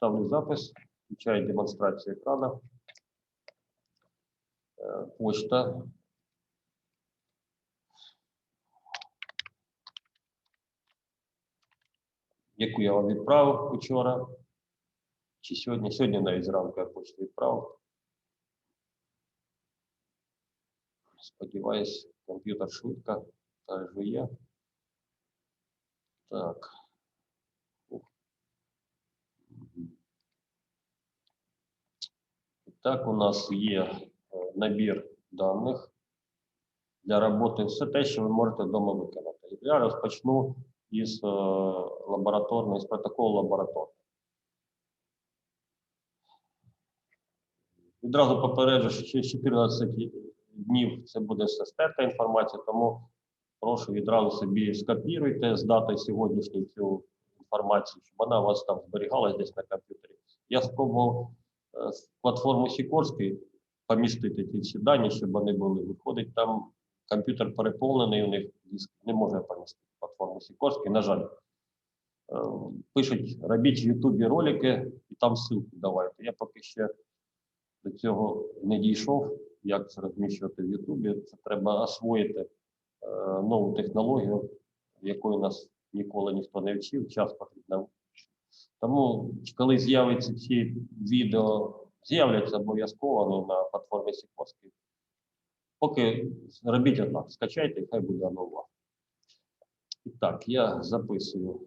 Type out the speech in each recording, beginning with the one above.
Ставлю запис, включаю демонстрацію екрана. Е, Почта. Яку я вам відправив вчора. Чи сьогодні? Сьогодні навіть зранку я почту відправив. Сподіваюсь, комп'ютер швидко та жує. Так. Так, у нас є е, набір даних для роботи. Все те, що ви можете вдома виконати. Я розпочну із е, лабораторної, з протоколу лабораторної. Відразу попереджу, що через 14 днів це буде все стерта інформація, тому прошу відразу собі скопіруйте з дати сьогоднішньої цю інформацію, щоб вона у вас там зберігалась десь на комп'ютері. Я спробував платформу Сікорський помістити ці всі дані, щоб вони були. Виходить, там комп'ютер переповнений, у них не може помістити платформу Сікорський, на жаль. Е, Пишуть, робіть в Ютубі ролики і там ссылку давайте. Я поки ще до цього не дійшов, як це розміщувати в Ютубі. Це треба освоїти е, нову технологію, якої нас ніколи ніхто не вчив, час потрібно. Тому, коли з'являться ці відео, з'являться обов'язково вони на платформі Сікорській. Поки робіть отак, скачайте, хай буде вас. І так, я записую,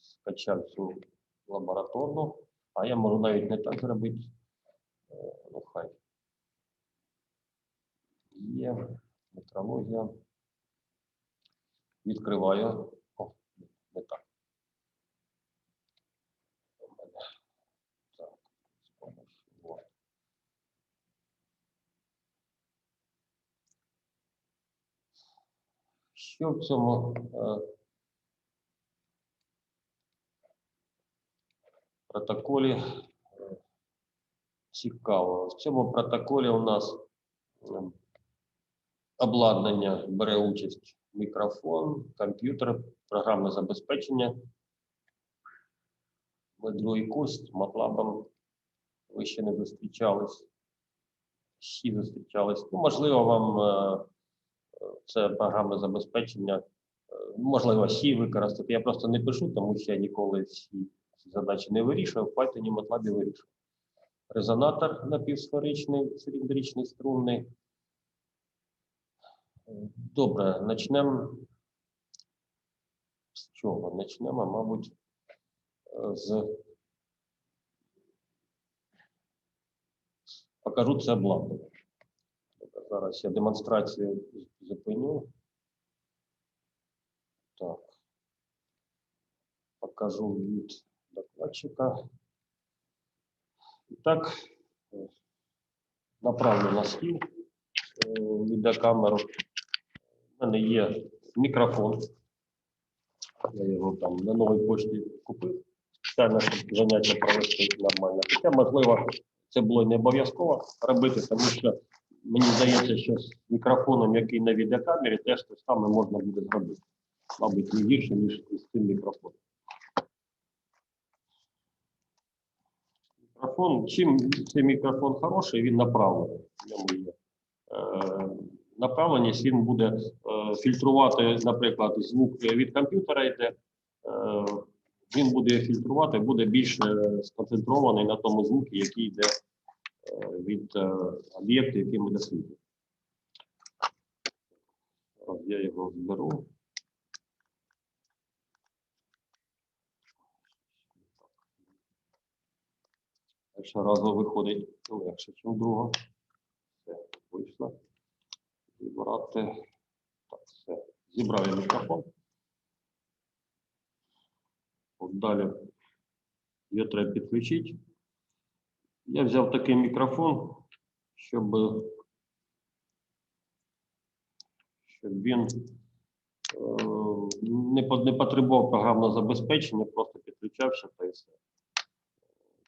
скачав цю лабораторну, а я можу навіть не так зробити. Е, Ну, хай. Є метрологія. Відкриваю. О, не так. У мене. Так, з помощью Word. Що в цьому е, протоколі е, цікаво? В цьому протоколі у нас обладнання бере участь мікрофон, комп'ютер, програмне забезпечення. Ви другий курс з ви ще не зустрічались. Всі зустрічались. Ну, можливо, вам е, це програмне забезпечення, е, можливо, всі використати. Я просто не пишу, тому що я ніколи всі ці задачі не вирішував. В Python MATLAB вирішую. Резонатор напівсферичний, циліндричний, струнний. Добре, почнемо. З чого? Почнемо, мабуть, е, з. Покажу це обладнання. Зараз я демонстрацію зупиню. Так. Покажу від докладчика. І так, направлю на стіл е, відеокамеру. У мене є мікрофон. Я його там на новій почті купив. Спеціально, заняття провести нормально. Хоча, можливо, це було не обов'язково робити, тому що мені здається, що з мікрофоном, який на відеокамері, теж те саме можна буде зробити. Мабуть, не гірше, ніж з цим мікрофоном. Мікрофон, чим цей мікрофон хороший, він направлений. Е, направленість він буде е, фільтрувати, наприклад, звук від комп'ютера йде. Е, він буде фільтрувати, буде більш сконцентрований на тому звуку, який йде від е, об'єкту, який ми досліджуємо. Я його зберу. Першого разу виходить легше, ніж другого. Все, вийшло. Зібрати. Так, все. Зібрав я мікрофон. От далі його треба підключити. Я взяв такий мікрофон, щоб, щоб він е, не, не потребував програмного забезпечення, просто підключався та і все.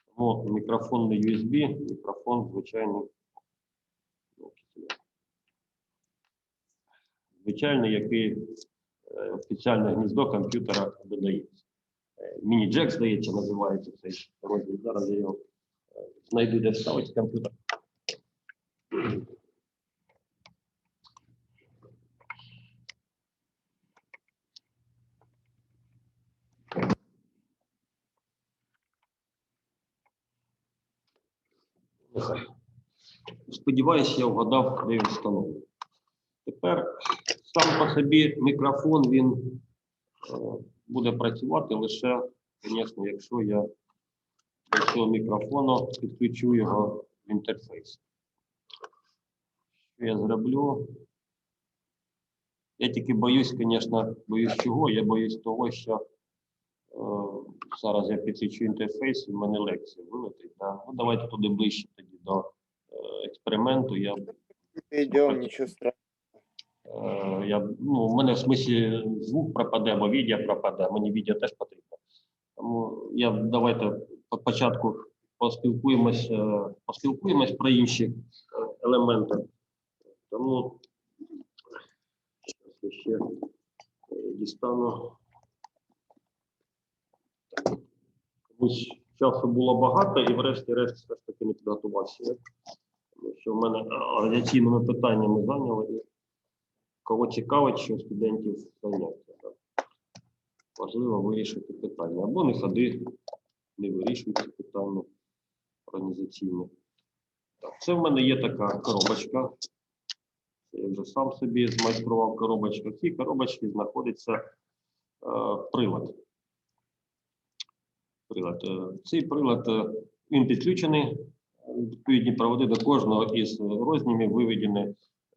Тому мікрофон не USB, мікрофон звичайний. Звичайний, який е, спеціальне гніздо комп'ютера додається. Е, Міні-джек, здається, називається цей розділ. Зараз я його знайду, де вставити комп'ютер. Сподіваюсь, я вгадав, де він встановлений. Тепер сам по собі мікрофон він е, буде працювати лише, звісно, якщо я цього мікрофону підключу його в інтерфейс. Що я зроблю? Я тільки боюсь, звісно, боюсь чого. Я боюсь того, що е, зараз я підключу інтерфейс, і в мене лекція вилетить. Да? Ну, давайте туди ближче тоді до е, експерименту. Я Идем, ничего страшного. Е, Я, ну, у мене в смислі звук пропаде, або відео пропаде, мені відео теж потрібно. Тому я давайте по початку поспілкуємось, е, поспілкуємось про інші е, елементи. Тому щас я ще е, дістану. Комусь часу було багато і врешті-решт все ж таки не підготувався. Тому що в мене організаційними питаннями зайняли. і кого цікавить, що студентів заняття. Так. Важливо вирішити питання. Або не ходи, не вирішуйте питання організаційне. Так, це в мене є така коробочка. Це я вже сам собі змайстрував коробочку. В цій коробочці знаходиться е, прилад. Прилад. Е, Цей прилад е, він підключений. Відповідні проводи до кожного із розділів виведені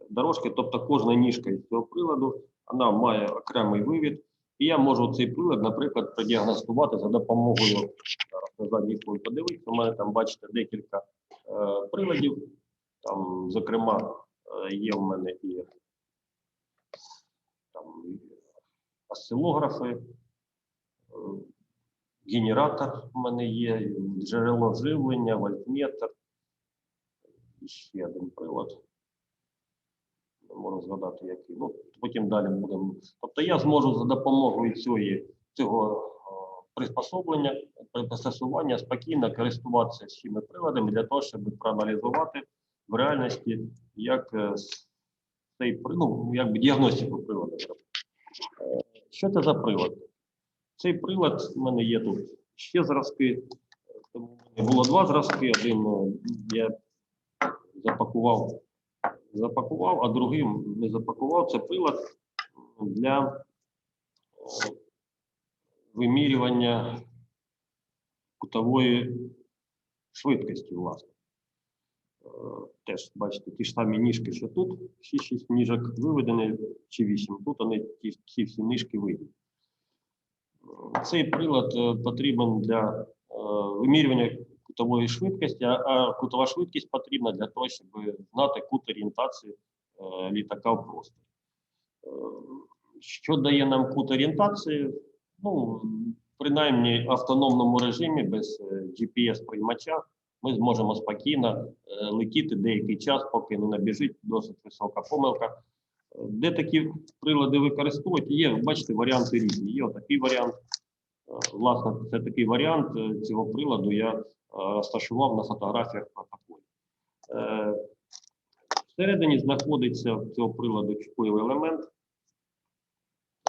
дорожки, тобто кожна ніжка із цього приладу вона має окремий вивід. І я можу цей прилад, наприклад, продіагностувати за допомогою на задній фон подивитися. У мене там, бачите, декілька е, приладів. Там, зокрема, е, є в мене і там, осцилографи, е, генератор в мене є, джерело живлення, вольтметр. І ще один прилад не можу згадати, який. Ну, потім далі будемо. Тобто я зможу за допомогою цієї, цього приспособлення, пристосування спокійно користуватися цими приладами для того, щоб проаналізувати в реальності, як е, цей ну, якби діагностику приладу. Е, Що це за прилад? Цей прилад в мене є тут ще зразки. Тому було два зразки. Один е, я запакував запакував, а другим не запакував. Це прилад для е, вимірювання кутової швидкості, власне. Е, Теж бачите, ті ж самі ніжки, що тут, всі шість ніжок виведені, чи вісім. Тут вони ті, ті всі ніжки виведені. Е, Цей прилад е, потрібен для вимірювання кутової швидкості, а- кутова швидкість потрібна для того, щоб знати кут орієнтації літака в просторі. Що дає нам кут орієнтації? Ну, принаймні, автономному режимі без е, GPS-приймача ми зможемо спокійно е, летіти деякий час, поки не набіжить досить висока помилка. Де такі прилади використовують? Є, бачите, варіанти різні. Є отакий варіант. Е, Власне, це такий варіант цього приладу я розташував на фотографіях протоколі. Всередині знаходиться цього приладу чутливий елемент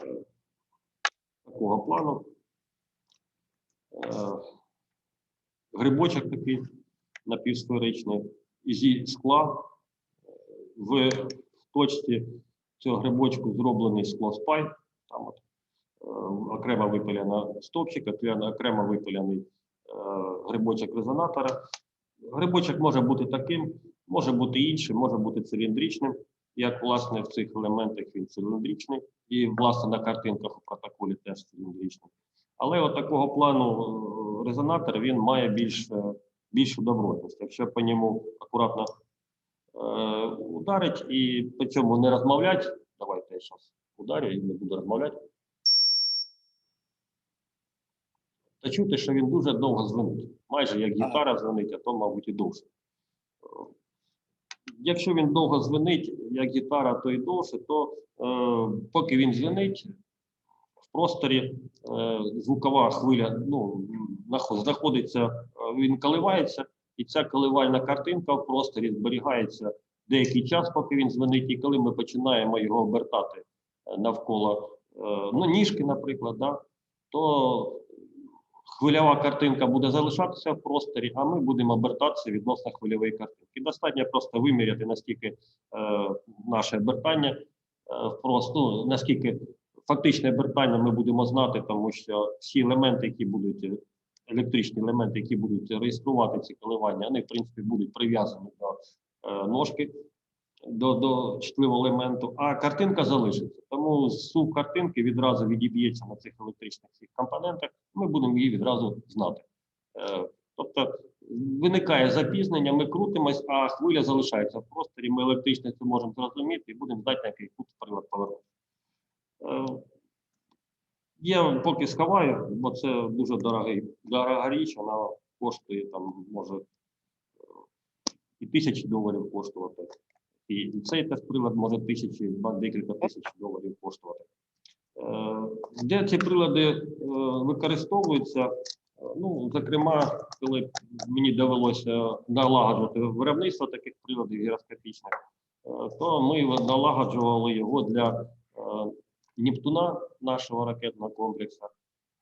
е, такого плану. Е, Грибочок такий напівсферичний зі скла. Е, В точці цього грибочку зроблений склоспай. Там от е, окремо випилена стовпчик, окремо е, грибочок резонатора. Грибочок може бути таким, може бути іншим, може бути циліндричним. Як власне в цих елементах він циліндричний, і власне на картинках у протоколі теж циліндричний. Але от такого плану е, резонатор він має більш, е, більшу добротність. Якщо по ньому акуратно е, ударить і по цьому не розмовлять, давайте я зараз ударю і не буду розмовляти. Та чути, що він дуже довго дзвонить. Майже як гітара дзвонить, а то, мабуть, і довше. Якщо він довго дзвонить, як гітара, то і довше, то е, поки він дзвонить, в просторі е, звукова хвиля ну, знаходиться, е, він коливається, і ця коливальна картинка в просторі зберігається деякий час, поки він дзвонить, і коли ми починаємо його обертати е, навколо е, ну, ніжки, наприклад, да, то хвильова картинка буде залишатися в просторі, а ми будемо обертатися відносно хвильової картинки. Достатньо просто виміряти, наскільки е, наше обертання е, просто ну, наскільки фактичне обертання ми будемо знати, тому що всі елементи, які будуть е, електричні елементи, які будуть реєструвати ці коливання, вони в принципі будуть прив'язані до е, ножки. До, до чутливого елементу, а картинка залишиться. Тому сув картинки відразу відіб'ється на цих електричних цих компонентах, ми будемо її відразу знати. Е, тобто виникає запізнення, ми крутимось, а хвиля залишається в просторі. Ми електрично це можемо зрозуміти і будемо знати, на який кут прилад повернути. Е, я поки сховаю, бо це дуже дорогий, дорога річ, вона коштує там, може, е, і тисячі доларів коштувати. І цей теж прилад може тисячі, декілька тисяч доларів коштувати. Е, Де ці прилади е, використовуються? Е, Ну, зокрема, коли мені довелося налагоджувати виробництво таких приладів гіроскопічних, то ми налагоджували його для Нептуна, нашого ракетного комплексу,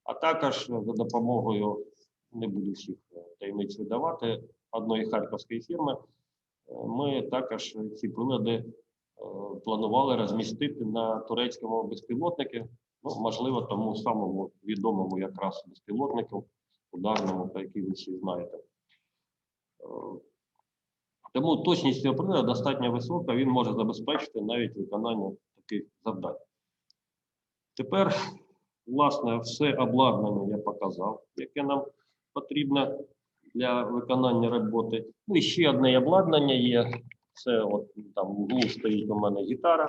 а також за допомогою, не буду всіх таємниць видавати, одної харківської фірми, ми також ці прилади е, планували розмістити на турецькому безпілотнику, ну, можливо, тому самому відомому якраз безпілотнику ударному, про який ви всі знаєте. Е, Тому точність цього приладу достатньо висока, він може забезпечити навіть виконання таких завдань. Тепер, власне, все обладнання я показав, яке нам потрібно для виконання роботи. Ну і ще одне обладнання є. Це от там в углу стоїть у мене гітара.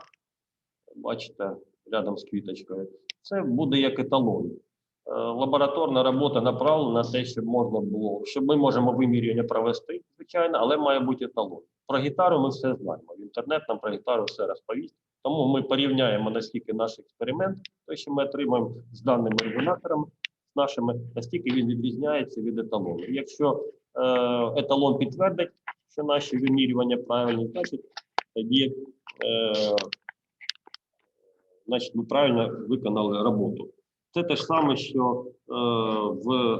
Бачите, рядом з квіточкою. Це буде як еталон. Е, Лабораторна робота направлена на те, щоб можна було, щоб ми можемо вимірювання провести, звичайно, але має бути еталон. Про гітару ми все знаємо. В інтернет нам про гітару все розповість. Тому ми порівняємо, наскільки наш експеримент, той, що ми отримаємо з даними резонаторами, з нашими, наскільки він відрізняється від еталону. Якщо е, еталон підтвердить, що наші вимірювання правильні, тоді е, значить, ми правильно виконали роботу. Це те ж саме, що е, в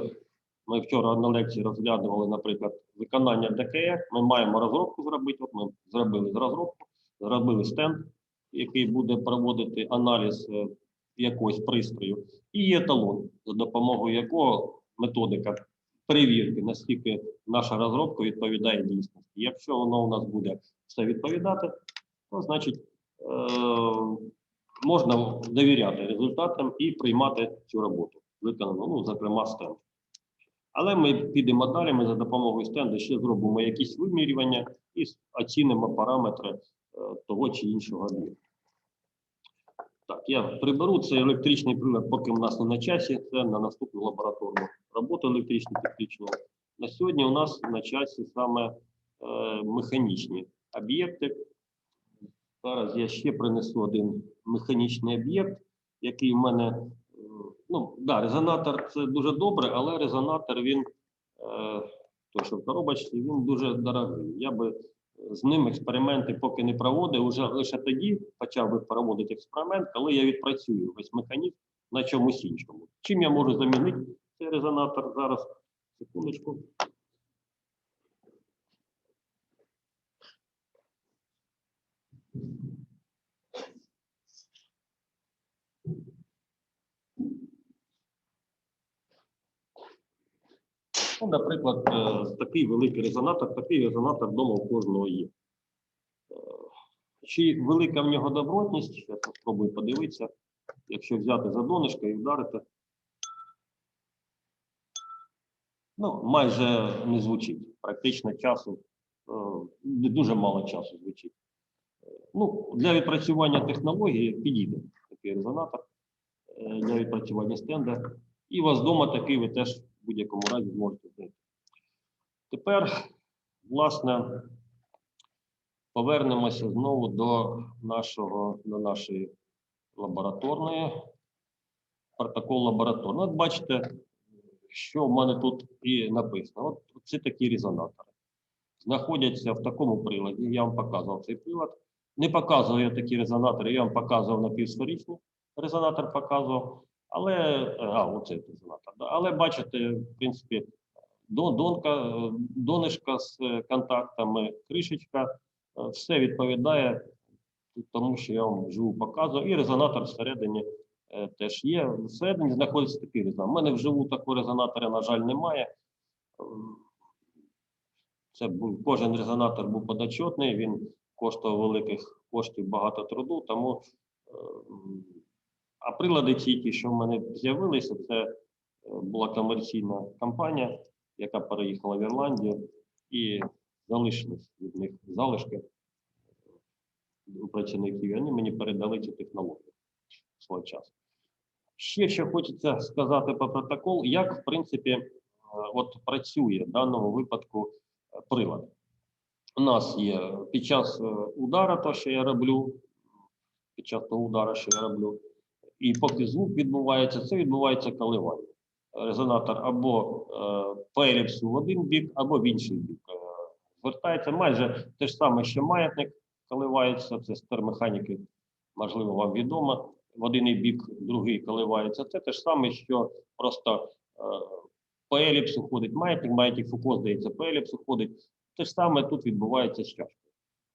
ми вчора на лекції розглядували, наприклад, виконання ДКР. Ми маємо розробку зробити. От ми зробили розробку, зробили стенд, який буде проводити аналіз е, якогось пристрою, і є еталон, за допомогою якого методика перевірки, наскільки наша розробка відповідає дійсності. Якщо воно у нас буде все відповідати, то значить е, можна довіряти результатам і приймати цю роботу, виконану, ну, зокрема, стенд. Але ми підемо далі, ми за допомогою стенду ще зробимо якісь вимірювання і оцінимо параметри е, того чи іншого об'єкту. Так, я приберу цей електричний прилад, поки в нас не на часі. Це на наступну лабораторну роботу електрично технічну. На сьогодні у нас на часі саме е, механічні об'єкти. Зараз я ще принесу один механічний об'єкт, який в мене. е, Ну, да, резонатор це дуже добре, але резонатор він, е, той, що в коробочці, він дуже дорогий. Я би з ним експерименти поки не проводив. Уже лише тоді почав би проводити експеримент, коли я відпрацюю весь механізм на чомусь іншому. Чим я можу замінити цей резонатор зараз? Секундочку. Ну, наприклад, е, такий великий резонатор, такий резонатор вдома у кожного є. Е, Чи велика в нього добротність? Я спробую подивитися. Якщо взяти за донышко і вдарити. Ну, майже не звучить. Практично часу, е, дуже мало часу звучить. Ну, для відпрацювання технології підійде такий резонатор для відпрацювання стенда. І у вас вдома такий ви теж в будь-якому разі зможете знайти. Тепер, власне, повернемося знову до нашого, до нашої лабораторної протокол лабораторний. От бачите, що в мене тут і написано. От це такі резонатори. Знаходяться в такому приладі. Я вам показував цей прилад. Не показував я такі резонатори, я вам показував напівсферичний резонатор показував. Але е, а, резонатор. Але бачите, в принципі, до- донка, донышка з е, контактами, кришечка, е, все відповідає тому, що я вам вживу показував. І резонатор всередині теж є. Всередині знаходиться такий резонатор. У мене вживу такого резонатора, на жаль, немає. Ем, Це був кожен резонатор був подотчетний, він коштував великих коштів багато труду, тому а прилади ті, ті, що в мене з'явилися, це е, була комерційна компанія, яка переїхала в Ірландію, і залишились від них залишки працівників. і Вони мені передали цю технологію в свій час. Ще що хочеться сказати про протокол, як в принципі е, от працює в даному випадку е, прилад. У нас є під час е, удара, то, що я роблю, під час того удара, що я роблю, і поки звук відбувається, це відбувається коливання. Резонатор або е, по еліпсу в один бік, або в інший бік. Е, звертається майже те ж саме, що маятник коливається, це з термеханіки, можливо, вам відомо. В один бік, другий коливається. Це те ж саме, що просто е, по еліпсу ходить маятник, маятник Фуко, здається, по еліпсу ходить. Те ж саме тут відбувається з чашкою.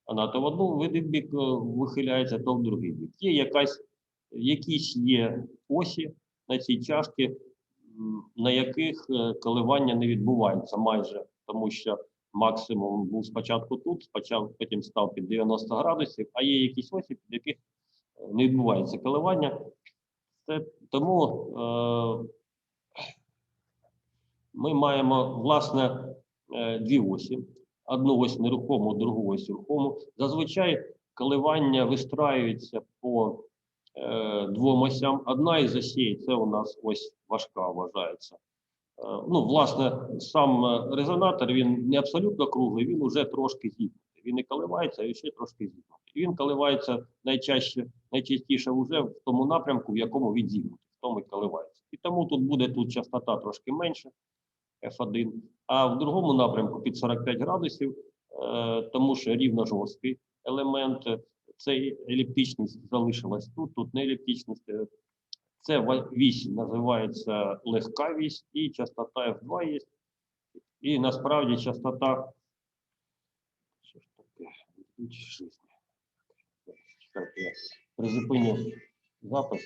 Вона то в один бік е, вихиляється, то в другий бік. Є якась, якісь є осі на цій чашці, на яких е, коливання не відбувається майже, тому що максимум був спочатку тут, спочатку потім став під 90 градусів, а є якісь осі, під яких е, не відбувається коливання. Це, тому е, ми маємо власне е, дві осі. Одну ось нерухому, другу ось рухому. Зазвичай коливання вистраюється по двом осям. Одна із осей це у нас ось важка вважається. Е, ну, власне, сам е, резонатор він не абсолютно круглий, він уже трошки зігнутий. Він не коливається, а ще трошки зігнутий. Він коливається найчаще, найчастіше вже в тому напрямку, в якому він зігнутий, в тому і коливається. І тому тут буде тут частота трошки менше. F1, а в другому напрямку під 45 градусів, е, тому що рівно жорсткий елемент. Цей еліптичність залишилась тут, тут не еліптичність. е, Це вісь називається легка вісь, і частота F2 є. І насправді частота. Що ж таке? Я призупиню запис.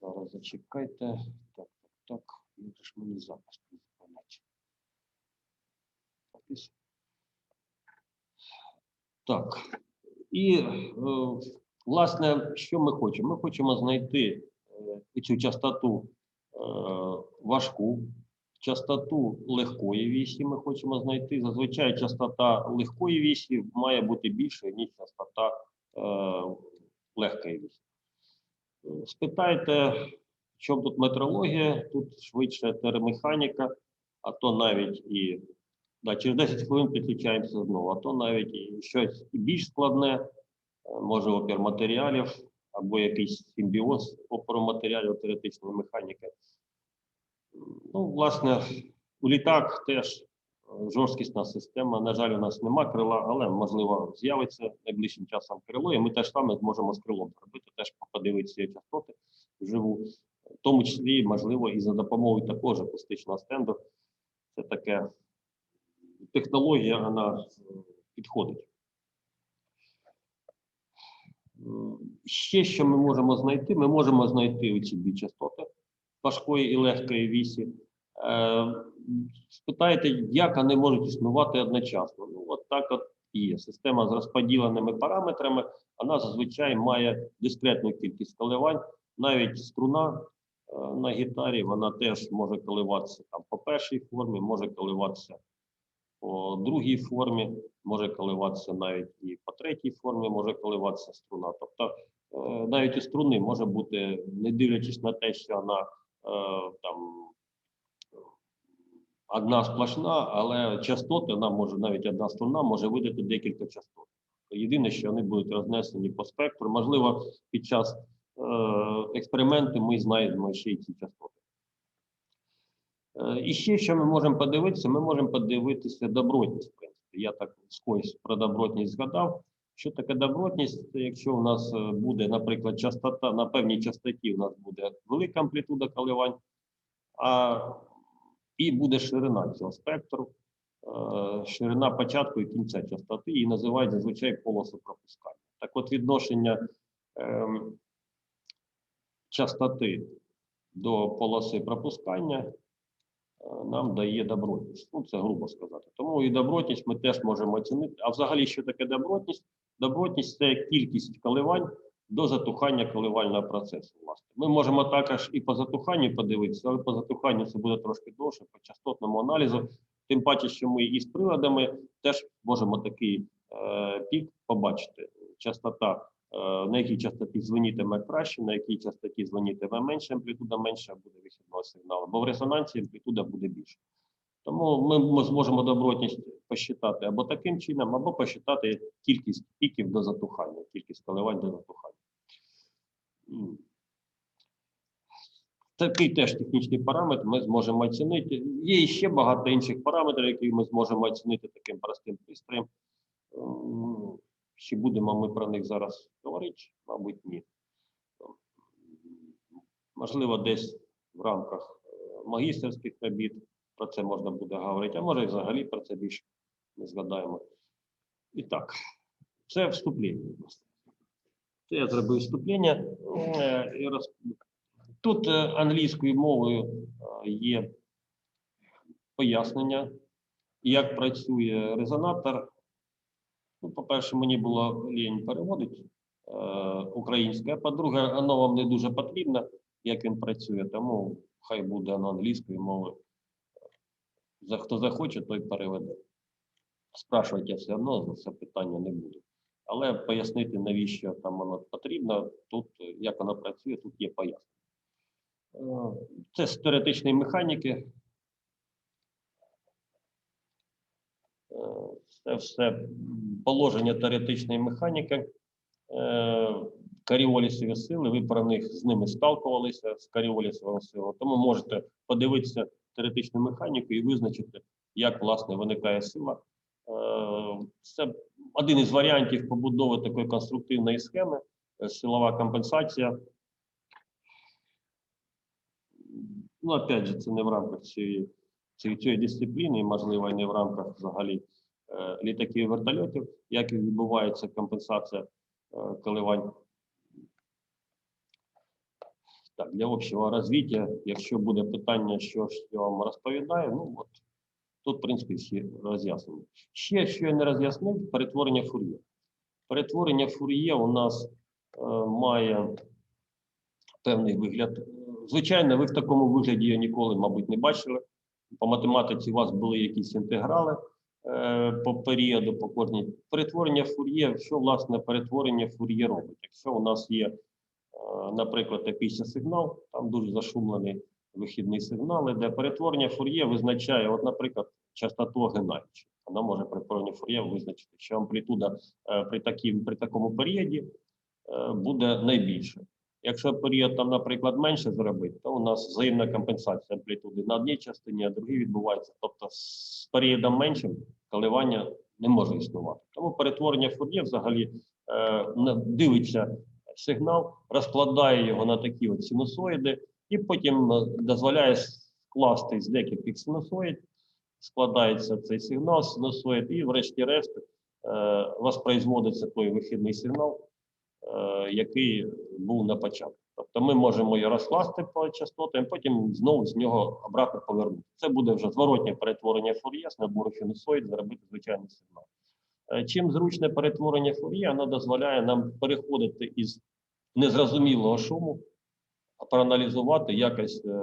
Зараз зачекайте. Так, так, так. Як ж мені запис призупиняти? Запис. Так. І, е, власне, що ми хочемо? Ми хочемо знайти е, цю частоту е, важку, частоту легкої вісі ми хочемо знайти. Зазвичай частота легкої вісі має бути більшою, ніж частота легкої вісі. Спитайте, чому тут метрологія, тут швидше термеханіка, а то навіть і да, через 10 хвилин підключаємося знову, а то навіть щось більш складне, е, може опір матеріалів або якийсь симбіоз опору матеріалів теоретичної механіки. Ну, власне, у літак теж е, жорсткісна система. На жаль, у нас нема крила, але можливо з'явиться найближчим часом крило, і ми теж саме зможемо з крилом зробити, теж подивитися частоти вживу, в тому числі, можливо, і за допомогою такого ж акустичного стенду. Це таке технологія, вона е, підходить. Ще що ми можемо знайти? Ми можемо знайти оці дві частоти важкої і легкої вісі. Спитаєте, як вони можуть існувати одночасно? Ну, от так от і є. Система з розподіленими параметрами, вона зазвичай має дискретну кількість коливань. Навіть струна е, на гітарі, вона теж може коливатися там по першій формі, може коливатися по другій формі, може коливатися навіть і по третій формі, може коливатися струна. Тобто е, навіть у струни може бути, не дивлячись на те, що вона е, там одна сплошна, але частоти вона може навіть одна струна може видати декілька частот. Єдине, що вони будуть рознесені по спектру. Можливо, під час е, експерименту ми знайдемо ще й ці частоти. Е, І ще що ми можемо подивитися, ми можемо подивитися добротність. В принципі, я так скось про добротність згадав. Що таке добротність? Якщо у нас е, буде, наприклад, частота на певній частоті, у нас буде велика амплітуда коливань, а і буде ширина цього спектру, е, ширина початку і кінця частоти, і називають зазвичай полоси пропускання. Так от відношення ем, частоти до полоси пропускання нам дає добротність. Ну, це грубо сказати. Тому і добротність ми теж можемо оцінити. А взагалі, що таке добротність? Добротність це кількість коливань до затухання коливального процесу. Власне. Ми можемо також і по затуханню подивитися, але по затуханню це буде трошки довше, по частотному аналізу. Тим паче, що ми із приладами теж можемо такий е, пік побачити. Частота, е, на якій частоті дзвонітиме краще, на якій частоті дзвонітиме менше, амплітуда менша буде вихідного сигналу, бо в резонансі амплітуда буде більше. Тому ми зможемо добротність посчитати або таким чином, або посчитати кількість піків до затухання, кількість коливань до затухання. Такий теж технічний параметр ми зможемо оцінити. Є ще багато інших параметрів, які ми зможемо оцінити таким простим пристроєм. Чи будемо ми про них зараз говорити? Мабуть, ні. Можливо, десь в рамках е, магістерських робіт про це можна буде говорити, а може взагалі про це більше не згадаємо. І так, це вступлення. Це я зробив вступлення. Е, Тут е, англійською мовою є пояснення, як працює резонатор. Ну, по-перше, мені було лінь переводити е, українською, а по-друге, воно вам не дуже потрібно, як він працює, тому хай буде на англійською мовою. За хто захоче, той переведе. Спрашувати все одно за це питання не буду. Але пояснити, навіщо там воно потрібно, тут як воно працює, тут є пояснення. Е, Це з теоретичної механіки. Це все положення теоретичної механіки. Е, Каріолісові сили, ви про них з ними сталкувалися з каріолісовими силами, тому можете подивитися теоретичну механіку і визначити, як власне виникає сила. Е, Це один із варіантів побудови такої конструктивної схеми, е, силова компенсація. Ну, опять же, це не в рамках цієї, цієї, дисципліни, можливо, і не в рамках взагалі е, літаків і вертольотів, як і відбувається компенсація е, коливань. Так, для общого розвиття, якщо буде питання, що ж я вам розповідаю, ну от тут, в принципі, всі роз'яснені. Ще, що я не роз'яснив, перетворення фур'є. Перетворення фур'є у нас е, має певний вигляд. Звичайно, ви в такому вигляді його ніколи, мабуть, не бачили. По математиці у вас були якісь інтеграли е, по періоду, по кожній. Перетворення фур'є, що власне перетворення фур'є робить? Якщо у нас є, е, наприклад, епічний сигнал, там дуже зашумлений вихідний сигнал, де перетворення фур'є визначає, от, наприклад, частоту огинаючи. Вона може при перетворенні фур'є визначити, що амплітуда е, при, такій, при такому періоді е, буде найбільша. Якщо період там, наприклад, менше зробити, то у нас взаємна компенсація амплітуди на одній частині, а другій відбувається. Тобто з періодом меншим коливання не може існувати. Тому перетворення фур'є взагалі е, дивиться сигнал, розкладає його на такі от синусоїди, і потім е, дозволяє скласти з декількох синусоїд, складається цей сигнал, синусоїд, і врешті-решт е, воспроизводиться той вихідний сигнал, який був на початку. Тобто ми можемо його розкласти по частотам, потім знову з нього обратно повернути. Це буде вже зворотнє перетворення фур'є з набору синусоїд, зробити звичайний сигнал. Е, Чим зручне перетворення фур'є, воно дозволяє нам переходити із незрозумілого шуму, проаналізувати, якось е,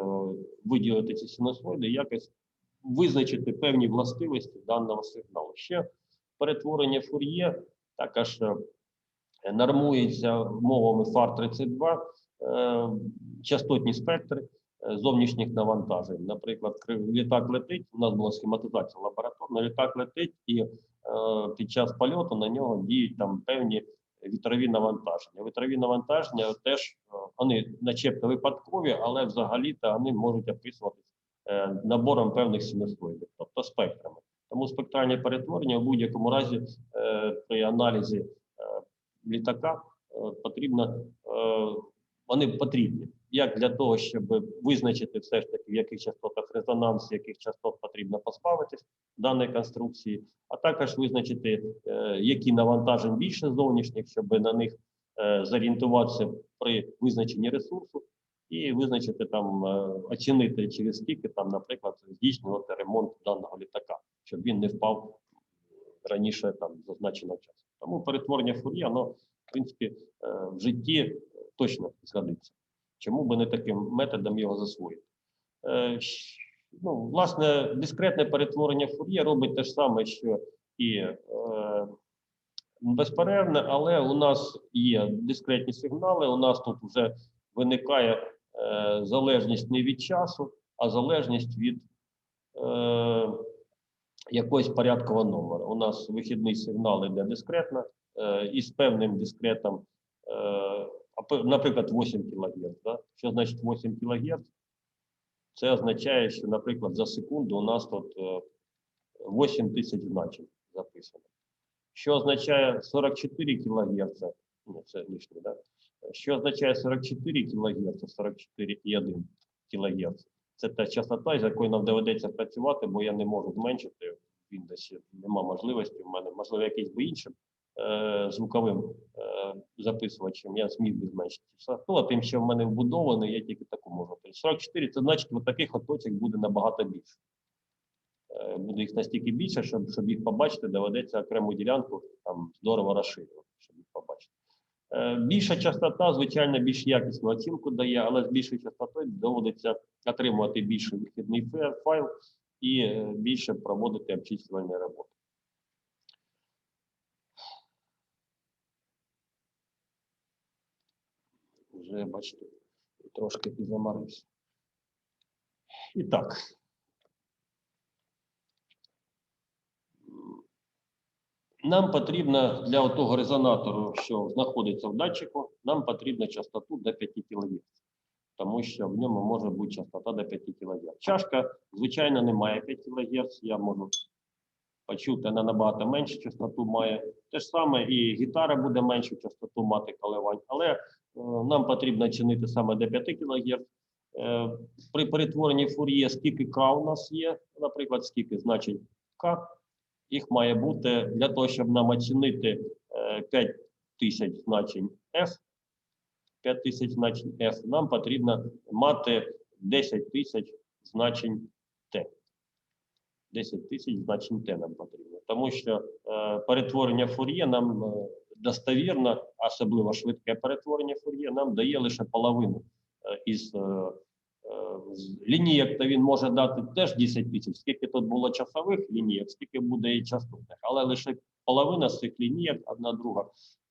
виділити ці синусоїди, якось визначити певні властивості даного сигналу. Ще перетворення фур'є також е, нормується мовами FAR-32 е, частотні спектри е, зовнішніх навантажень. Наприклад, літак летить, у нас була схематизація лабораторна, літак летить і е, під час польоту на нього діють там певні вітрові навантаження. Вітрові навантаження теж вони начебто випадкові, але взагалі-то вони можуть описуватися набором певних синусоїдів, тобто спектрами. Тому спектральні перетворення в будь-якому разі при аналізі е, літака е, потрібно, е, вони потрібні як для того, щоб визначити все ж таки, в яких частотах резонанс, яких частот потрібно позбавитись даної конструкції, а також визначити, е, які навантажень більше зовнішніх, щоб на них зорієнтуватися при визначенні ресурсу, і визначити там, оцінити через скільки там, наприклад, здійснювати ремонт даного літака, щоб він не впав раніше там зазначеного часу. Тому перетворення фур'є, воно, в принципі, е, в житті точно згодиться. Чому би не таким методом його засвоїти? Е, Ну, власне, дискретне перетворення фур'є робить те ж саме, що і е, безперервне, але у нас є дискретні сигнали. У нас тут вже виникає залежність не від часу, а залежність від якогось порядкового номера. У нас вихідний сигнал іде дискретно е, і з певним дискретом, е, наприклад, 8 кГц. Да? Що значить 8 кГц? Це означає, що, наприклад, за секунду у нас тут е, 8 тисяч значень записано. Що означає 44 кГц? Ну, це лишнє, да? Що означає 44 кГц, 44,1 кГц? Це та частота, з якою нам доведеться працювати, бо я не можу зменшити. Він десь нема можливості. В мене можливо якийсь би іншим е, звуковим е, записувачем. Я зміг би зменшити частоту, а тим, що в мене вбудований, я тільки таку можу. Тобто 44 це значить, от таких от точок буде набагато більше. Е, Буде їх настільки більше, щоб, щоб їх побачити, доведеться окрему ділянку там здорово розширювати, щоб їх побачити. Е, Більша частота, звичайно, більш якісну оцінку дає, але з більшою частотою доводиться отримувати більший вихідний файл і е, більше проводити обчислювальні роботи. Вже бачите, трошки підзамарився. І так. Нам потрібно для того резонатору, що знаходиться в датчику, нам потрібна частоту до 5 кГц, тому що в ньому може бути частота до 5 кГц. Чашка, звичайно, не має 5 кГц, я можу почути, вона набагато меншу частоту має. Те ж саме і гітара буде меншу частоту мати коливань, але е, нам потрібно чинити саме до 5 кГц. Е, при перетворенні фур'є, скільки К у нас є, наприклад, скільки значень К, їх має бути для того, щоб нам оцінити е, 5 тисяч значень F, 5 тисяч значень F, нам потрібно мати 10 тисяч значень T. 10 тисяч значень Т нам потрібно. Тому що е, перетворення фур'є нам е, достовірно, особливо швидке перетворення фур'є, нам дає лише половину е, із е, е, лінійок, то він може дати теж 10 тисяч. Скільки тут було часових лінійок, скільки буде і частотних, але лише половина з цих лінійок, одна друга,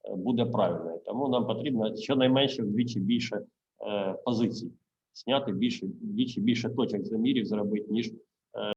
е, буде правильною. Тому нам потрібно щонайменше вдвічі більше е, позицій, зняти більше, вдвічі більше точок замірів зробити, ніж